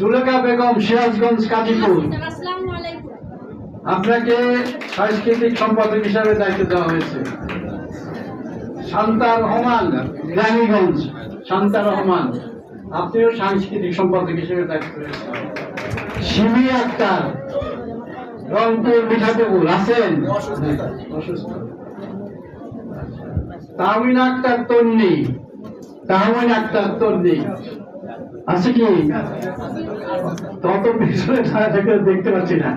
জুলেখা বেগম সিরাজগঞ্জ কাজীপুর। আপনাকে সাংস্কৃতিক সম্পাদক হিসাবে দায়িত্ব দেওয়া হয়েছে। শান্তা রহমান রানীগঞ্জ শান্তা রহমান আপনিও সাংস্কৃতিক সম্পাদক হিসেবে দায়িত্ব রয়েছেন। শিমি আক্তার রংপুর মিঠাপুকুর আছেন? অসুস্থ। তাহমিন আক্তার তন্নি। তাহমিন আক্তার তন্নি। আছে কি? তত পিছনে থেকে দেখতে পাচ্ছি না।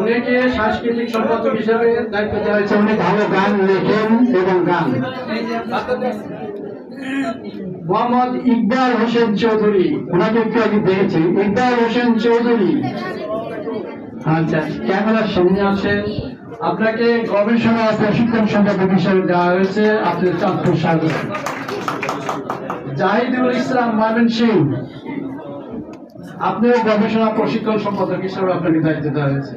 উনিকে সাংস্কৃতিক সম্পাদক হিসাবে দায়িত্ব দেওয়া হয়েছে উনি ভালো গান লেখেন এবং গান। মোহাম্মদ ইকবাল হোসেন চৌধুরী ওনাকে একটু আগে দেখেছি। ইকবাল হোসেন চৌধুরী। আচ্ছা ক্যামেরার সামনে আছেন আপনাকে গবেষণা প্রশিক্ষণ সম্পাদক হিসাবে দেওয়া হয়েছে। আপনার চাঁদপুর স্বাগত। জাহিদুল ইসলাম মাইমেন সিং। আপনিও গবেষণা প্রশিক্ষণ সম্পাদক হিসাবে আপনাকে দায়িত্ব দেওয়া হয়েছে।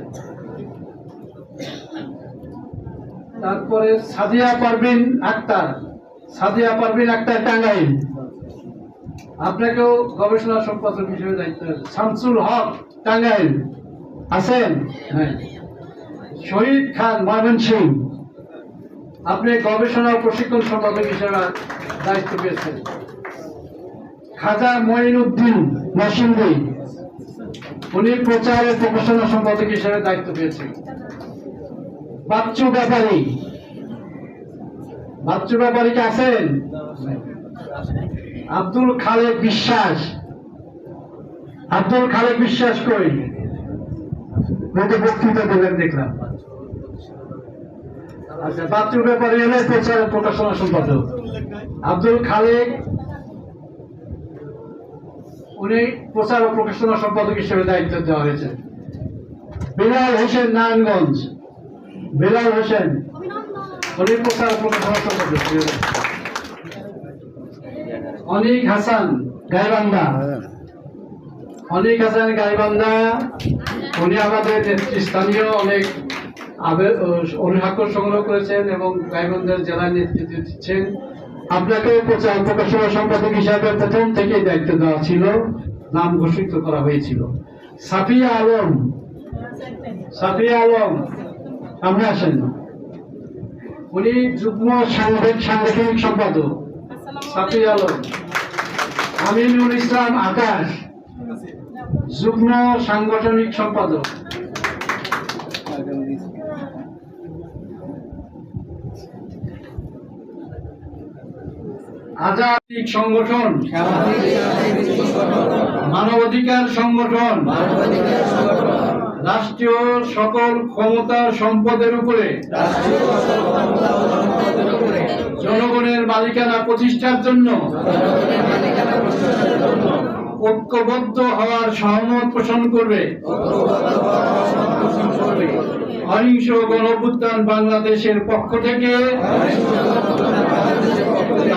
তারপরে সাদিয়া পারভিন আক্তার। সাদিয়া পারভিন আক্তার টাঙ্গাইল। আপনাকেও গবেষণা সম্পাদক হিসেবে দায়িত্ব শামসুল হক টাঙ্গাইল। আছেন? শহীদ খান ময়মন সিং। আপনি গবেষণা প্রশিক্ষণ সম্পাদক হিসেবে দায়িত্ব পেয়েছেন। খাজা মঈনুদ্দিন নরসিংদী উনি প্রচার ও প্রকাশনা সম্পাদক হিসেবে দায়িত্ব পেয়েছেন। বাচ্চু ব্যাপারী। বাচ্চু ব্যাপারী কে আছেন? আব্দুল খালেক বিশ্বাস। আব্দুল খালেক বিশ্বাস কই? মতো বক্তৃতা দেবেন দেখলাম। আচ্ছা বাচ্চু ব্যাপারী হলে প্রচার ও প্রকাশনা সম্পাদক। আব্দুল খালেক উনি প্রচার ও প্রকাশনা সম্পাদক হিসেবে দায়িত্ব দেওয়া হয়েছে। বিলাল হোসেন নারায়ণগঞ্জ। বিলাল হোসেন, উনি প্রচার ও প্রকাশনা সম্পাদক। অনিক হাসান, গাইবান্ধা। অনিক হাসান, গাইবান্ধা, উনি আমাদের নেতৃস্থানীয় অনেক আবে- অনুসাক্ষর সংগ্রহ করেছেন এবং গাইবান্ধার জেলায় নেতৃত্ব দিচ্ছেন। আপনাকে প্রচার প্রকাশনা সম্পাদক হিসাবে প্রথম থেকে দায়িত্ব দেওয়া ছিল, নাম ঘোষিত করা হয়েছিল। সাফিয়া আলম। সাফিয়া আলম আপনি আসেন। উনি যুগ্ম সাংবাদিক, সাংগঠনিক সম্পাদক। সাফিয়া আলম। আমিনুল ইসলাম আকাশ, যুগ্ম সাংগঠনিক সম্পাদক। আজাদিক সংগঠন, মানবাধিকার সংগঠন, রাষ্ট্রীয় সকল ক্ষমতা সম্পদের উপরে, জনগণের মালিকানা প্রতিষ্ঠার জন্য, ঐক্যবদ্ধ হওয়ার সহমত পোষণ করবে। অহিংস গণভুত্থান বাংলাদেশের পক্ষ থেকে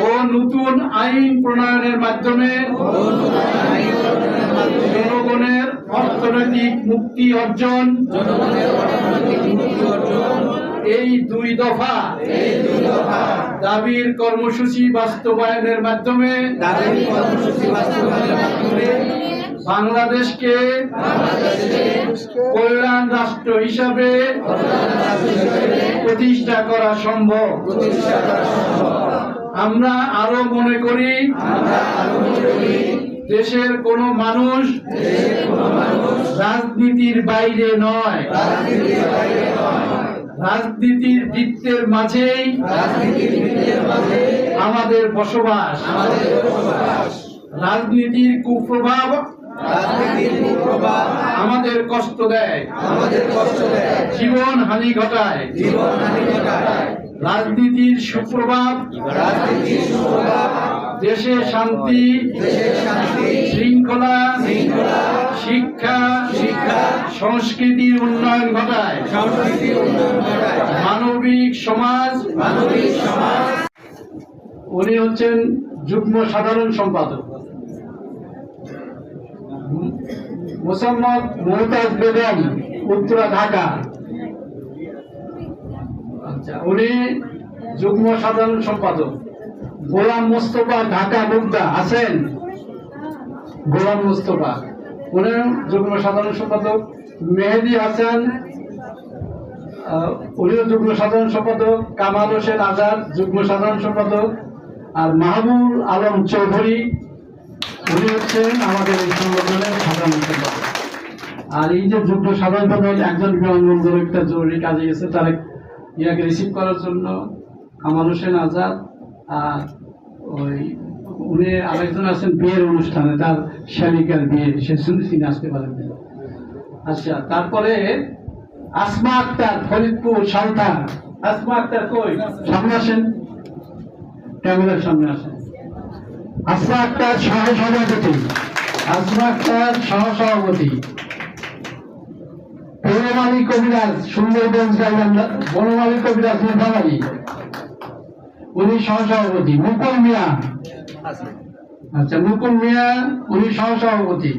ও নতুন আইন প্রণয়নের মাধ্যমে জনগণের অর্থনৈতিক মুক্তি অর্জন এই দুই দফা দাবির কর্মসূচি বাস্তবায়নের মাধ্যমে বাংলাদেশকে কল্যাণ রাষ্ট্র হিসাবে প্রতিষ্ঠা করা সম্ভব। আমরা আরও মনে করি দেশের কোন মানুষ রাজনীতির বাইরে নয়। রাজনীতির বৃত্তের মাঝেই আমাদের বসবাস। রাজনীতির কুপ্রভাব আমাদের কষ্ট দেয়। জীবন হানি ঘটায়। রাজনীতির সুপ্রভাব দেশে শান্তি শৃঙ্খলা শিক্ষা সংস্কৃতির উন্নয়ন ঘটায়। মানবিক সমাজ। উনি হচ্ছেন যুগ্ম সাধারণ সম্পাদক। মোসাম্মদ মমতাজ বেগম উত্তরা ঢাকা। উনি যুগ্ম সাধারণ সম্পাদক। গোলাম মোস্তফা ঢাকা মুগদা আছেন? গোলাম মোস্তফা। উনি যুগ্ম সাধারণ সম্পাদক। মেহেদি হাসান উনিও যুগ্ম সাধারণ সম্পাদক। কামাল হোসেন আজাদ, যুগ্ম সাধারণ সম্পাদক। আর মাহবুব আলম চৌধুরী, উনি হচ্ছেন আমাদের এই সংগঠনের সাধারণ সম্পাদক। আর এই যে যুগ্ম সাধারণ সম্পাদক, একজন বিমানবন্দরে একটা জরুরি কাজে গেছে তারা ইয়াকে রিসিভ করার জন্য কামাল হোসেন আজাদ আর ওই উনি আরেকজন আছেন বিয়ের অনুষ্ঠানে, তার শ্যালিকার বিয়ে, সে শুনে তিনি আসতে পারেন। আচ্ছা তারপরে আসমা আক্তার, ফরিদপুর সালথা আসমা আক্তার কই? সামনে আসেন। ক্যামেরার সামনে আসেন। আসমা আক্তার সহ সভাপতি আসমা আক্তার সহ সভাপতি বনমালী কবিরাজ সুন্দরগঞ্জ বনমালী কবিরাজ নেতাবাড়ি উনি সহ সভাপতি মুকুল মিয়া। আচ্ছা মুকুল মিয়া উনি সহ সভাপতি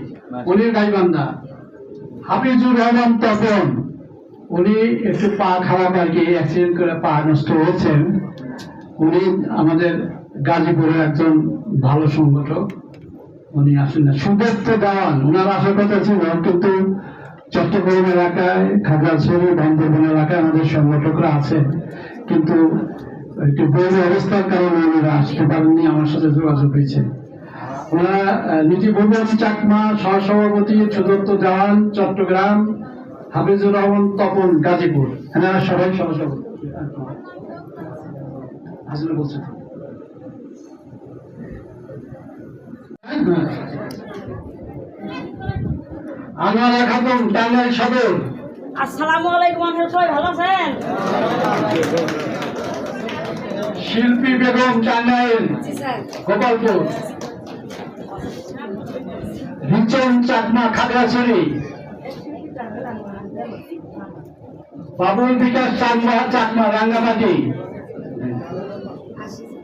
উনি গাইবান্ধা। হাফিজুর রহমান তপন। উনি একটু পা খারাপ আর কি অ্যাক্সিডেন্ট করে পা নষ্ট হয়েছেন। উনি আমাদের গাজীপুরের একজন ভালো সংগঠক। উনি আসেন না। সুদত্ত দেওয়ান ওনার আসার কথা ছিল কিন্তু চট্টগ্রাম এলাকায়, খাগড়াছড়ি বান্দরবান এলাকায় আমাদের সংগঠকরা আছেন। কিন্তু একটু বৈধ অবস্থার কারণে ওনারা আসতে পারেননি, আমার সাথে যোগাযোগ হয়েছে। ওনারা নীতি ভুবন চাকমা সহসভাপতি সুদত্ত দেওয়ান চট্টগ্রাম, হাফিজুর রহমান তপন, গাজীপুর। এনারা সবাই সহসভাপতি। আসলে বলছেন আনোয়ারা খাতুন টাঙ্গাইল সদর। আসসালামু আলাইকুম আপনারা সবাই ভালো আছেন? শিল্পী বেগম টাঙ্গাইল গোপালপুর। রিচন চাকমা খাগড়াছড়ি। বাবুল বিকাশ চাকমা চাকমা রাঙ্গামাটি।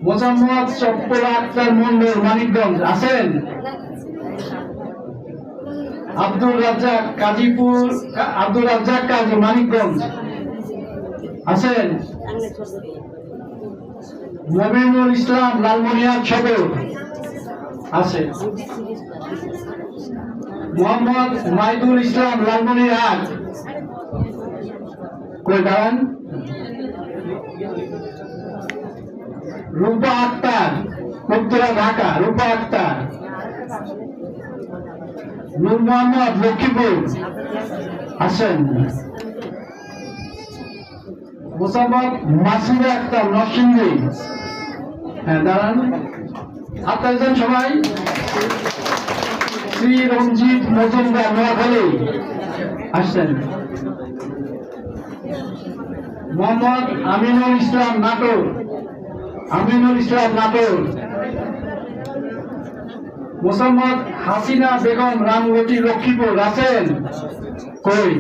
মোসাম্মদ চপ্পল আক্তার মন্ডল মানিকগঞ্জ আছেন? আব্দুল রাজ্জাক কাজীপুর আব্দুল রাজ্জাক কাজী, মানিকগঞ্জ। আছেন মমিনুল ইসলাম লালমনিয়ার সদর আছে মোহাম্মদ মাইদুল ইসলাম লালমনিরহাট কই, দাঁড়ান। রূপা আক্তার, উত্তরা, ঢাকা। রূপা আক্তার। নূর মোহাম্মদ লক্ষ্মীপুর। মোসাম্মদ আক্তার হ্যাঁ দাঁড়ান। সবাই। শ্রী রঞ্জিত মজুমদার নোয়াখালী আসছেন মোহাম্মদ আমিনুল ইসলাম নাটোর। আমিনুল ইসলাম নাটোর। মোসাম্মদ হাসিনা বেগম রামগতি লক্ষ্মীপুর আছেন? কই?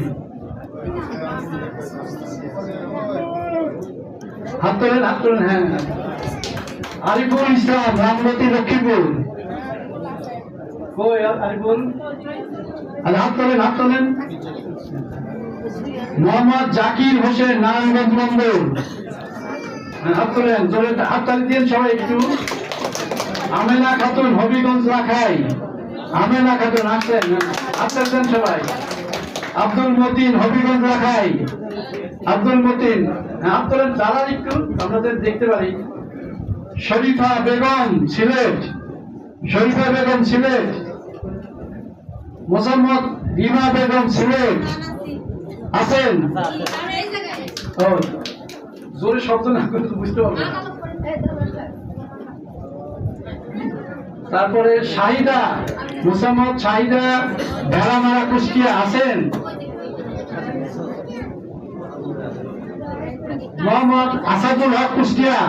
হাত তোলেন হাত তোলেন হ্যাঁ। আরিফুল ইসলাম রামগতি লক্ষ্মীপুর। জাকির হোসেন নারায়ণগঞ্জ মন্ডল হ্যাঁ, হাত তোলেন হাত তালি দিন সবাই একটু। আমেনা খাতুন হবিগঞ্জ রাখাই আমেনা খাতুন আসছেন হাত সবাই। আব্দুল মতিন হবিগঞ্জ রাখাই আব্দুল মতিন। হ্যাঁ, হাত দাঁড়ান একটু আপনাদের দেখতে পারি। শরীফা বেগম সিলেট। শরীফা বেগম সিলেট। মোসাম্মদ রিমা বেগম সিলেট। আছেন ও জোরে শব্দ না করে বুঝতে পারব না। তারপরে শাহিদা, মোসাম্মদ শাহিদা ভেড়ামারা কুষ্টিয়া আছেন মোহাম্মদ আসাদুল হক কুষ্টিয়া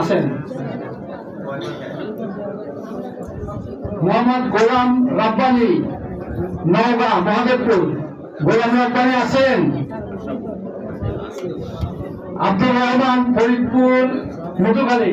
আছেন মোহাম্মদ গোলাম রাব্বানি, নওগাঁ, মহাদেবপুর। গোলাম রাব্বানি আছেন আব্দুর রহমান ফরিদপুর, মধুখালী।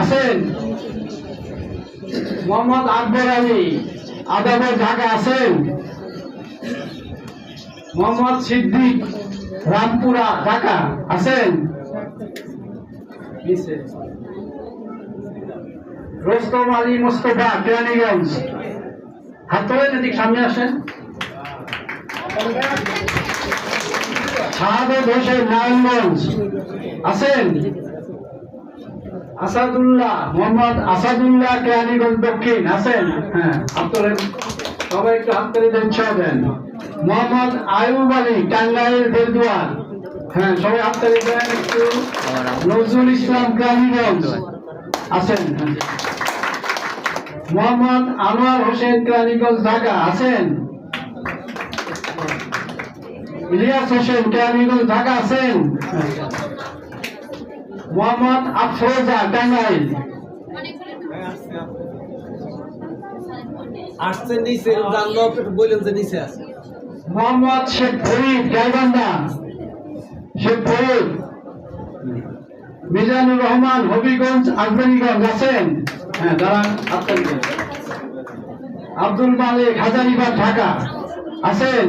আছেন মোহাম্মদ আকবর আলী, আদাবর ঢাকা আছেন মোহাম্মদ সিদ্দিক, রামপুরা, ঢাকা আছেন রোস্তম আলী মোস্তফা, কেরানীগঞ্জ। হাত তোলেন, এদিক সামনে আসেন। শাহাদত হোসেন নারায়ণগঞ্জ আছেন আসাদুল্লাহ, মোহাম্মদ আসাদুল্লাহ কেরানীগঞ্জ দক্ষিণ, আছেন? হ্যাঁ সবাই একটু হাত দিয়ে উৎসাহ দেন। মোহাম্মদ আয়ুব আলী, টাঙ্গাইল বেলদুয়ার হ্যাঁ সবাই হাত তালি দেন একটু। নজরুল ইসলাম কেরানীগঞ্জ আছেন। মোহাম্মদ আনোয়ার হোসেন কেরানীগঞ্জ ঢাকা, আছেন? ইলিয়াস হোসেন কেরানীগঞ্জ ঢাকা, আছেন? মোহাম্মদ আফরোজা টাঙ্গাইল আসছে নিচে জানলো বললেন যে নিচে আছে। মোহাম্মদ শেখ ফরিদ গাইবান্ধা। শেখ ফরিদ মিজানুর রহমান হবিগঞ্জ আকবরীগঞ্জ আছেন? হ্যাঁ দাঁড়ান আব্দুল মালিক হাজারিবাগ ঢাকা। আছেন?